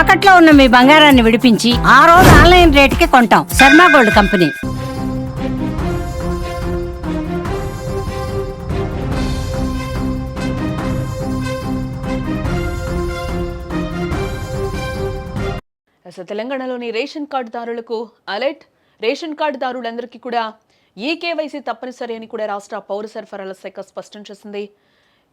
తాకట్లో ఉన్న మీ బంగారాన్ని విడిపించి ఆ రోజు ఆన్లైన్ రేటుకి కొంటాం. Sharma gold company. అసలు తెలంగాణలోని రేషన్ కార్డుదారులకు అలర్ట్. రేషన్ కార్డుదారులందరికీ కూడా ఈ కేవైసీ తప్పనిసరి అని కూడా రాష్ట్ర పౌర సరఫరాల శాఖ స్పష్టం చేసింది.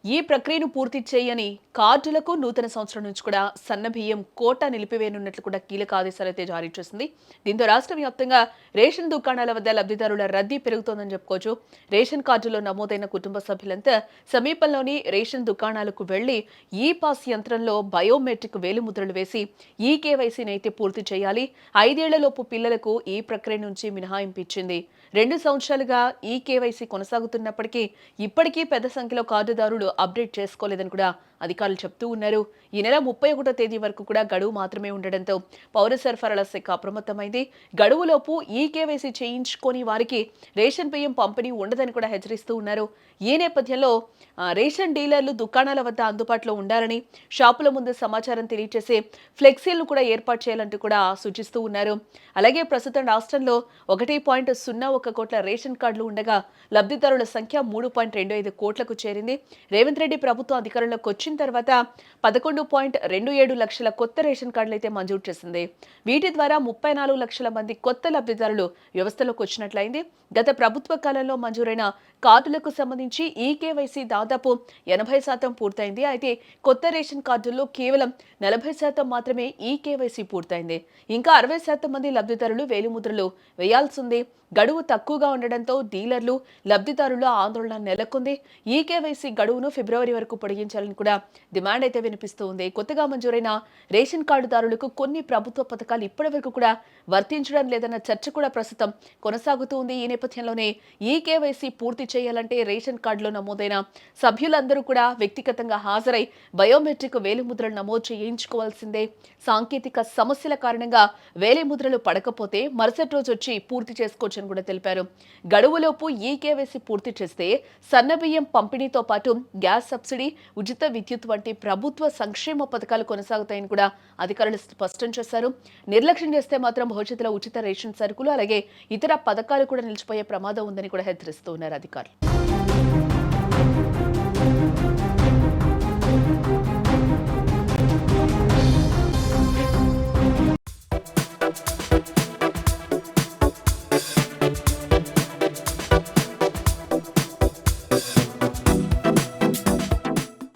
ఈ ప్రక్రియను పూర్తి చేయని కార్డులకు నూతన సంవత్సరం నుంచి కూడా సన్న బియ్యం కోట నిలిపివేయనున్నట్లు కూడా కీలక ఆదేశాలు అయితే జారీ చేసింది. దీంతో రాష్ట్ర వ్యాప్తంగా రేషన్ దుకాణాల వద్ద లబ్ధిదారుల రద్దీ పెరుగుతోందని చెప్పుకోవచ్చు. రేషన్ కార్డులో నమోదైన కుటుంబ సభ్యులంతా సమీపంలోని రేషన్ దుకాణాలకు వెళ్ళి ఈ పాస్ యంత్రంలో బయోమెట్రిక్ వేలిముద్రలు వేసి ఈ కేవైసీని అయితే పూర్తి చేయాలి. ఐదేళ్ళలోపు పిల్లలకు ఈ ప్రక్రియ నుంచి మినహాయింపు ఇచ్చింది. రెండు సంవత్సరాలుగా ఈ కేవైసీ కొనసాగుతున్నప్పటికీ ఇప్పటికీ పెద్ద సంఖ్యలో కార్డుదారులు అప్డేట్ చేసుకోలేదని కూడా అధికారులు చెప్తూ ఉన్నారు. ఈ నెల ముప్పై ఒకటో తేదీ వరకు కూడా గడువు మాత్రమే ఉండడంతో పౌర సరఫరాల శాఖ అప్రమత్తమైంది. గడువులోపు ఈ కేవైసీ చేయించుకొని వారికి రేషన్ బియ్యం పంపిణీ ఉండదని కూడా హెచ్చరిస్తూ ఉన్నారు. ఈ నేపథ్యంలో రేషన్ డీలర్లు దుకాణాల వద్ద అందుబాటులో ఉండాలని షాపుల ముందు సమాచారం తెలియజేసే ఫ్లెక్సీలను కూడా ఏర్పాటు చేయాలంటూ కూడా సూచిస్తూ ఉన్నారు. అలాగే ప్రస్తుతం రాష్ట్రంలో ఒకటి పాయింట్ సున్నా ఒక కోట్ల రేషన్ కార్డులు ఉండగా లబ్ధిదారుల సంఖ్య మూడు పాయింట్ రెండు ఐదు కోట్లకు చేరింది. రేవంత్ రెడ్డి ప్రభుత్వం అధికారంలోకి వచ్చిన తర్వాత పదకొండు పాయింట్ రెండు ఏడు లక్షల కొత్త రేషన్ కార్డులు అయితే మంజూరు చేసింది. వీటి ద్వారా ముప్పై నాలుగు లక్షల మంది కొత్త లబ్ధిదారులు వ్యవస్థలోకి వచ్చినట్లయింది. గత ప్రభుత్వ కాలంలో మంజూరైన కార్డులకు సంబంధించి ఈ కేవైసీ దాదాపు ఎనభై శాతం పూర్తయింది. అయితే కొత్త రేషన్ కార్డుల్లో కేవలం నలభై శాతం మాత్రమే ఈ కేవైసీ పూర్తయింది. ఇంకా అరవై శాతం మంది లబ్ధిదారులు వేలిముద్రలు వేయాల్సింది. గడువు తక్కువగా ఉండడంతో డీలర్లు లబ్ధిదారుల ఆందోళన నెలకొంది. ఈ కేవైసీ గడువును ఫిబ్రవరి వరకు పొడిగించాలని కూడా డిమాండ్ అయితే వినిపిస్తూ ఉంది. కొత్తగా మంజూరైన రేషన్ కార్డుదారులకు కొన్ని ప్రభుత్వ పథకాలు ఇప్పటివరకు కూడా వర్తించడం లేదన్న చర్చ కూడా ప్రస్తుతం కొనసాగుతూ ఉంది. ఈ నేపథ్యంలోనే ఈ కేవైసీ పూర్తి చేయాలంటే రేషన్ కార్డులో నమోదైన సభ్యులందరూ కూడా వ్యక్తిగతంగా హాజరై బయోమెట్రిక్ వేలిముద్రలు నమోదు చేయించుకోవాల్సిందే. సాంకేతిక సమస్యల కారణంగా వేలిముద్రలు పడకపోతే మరుసటి రోజు వచ్చి పూర్తి చేసుకోవచ్చని కూడా తెలిపారు. గడువులోపు ఈ కేవైసీ పూర్తి చేస్తే సన్నబియ్యం పంపిణీతో పాటు గ్యాస్ సబ్సిడీ ఉచిత విద్యుత్ వంటి ప్రభుత్వ సంక్షేమ పథకాలు కొనసాగుతాయని కూడా అధికారులు స్పష్టం చేశారు. నిర్లక్ష్యం చేస్తే మాత్రం భవిష్యత్తులో ఉచిత రేషన్ సరుకులు అలాగే ఇతర పథకాలు కూడా నిలిచిపోయే ప్రమాదం ఉందని కూడా హెచ్చరిస్తూ ఉన్నారు అధికారులు.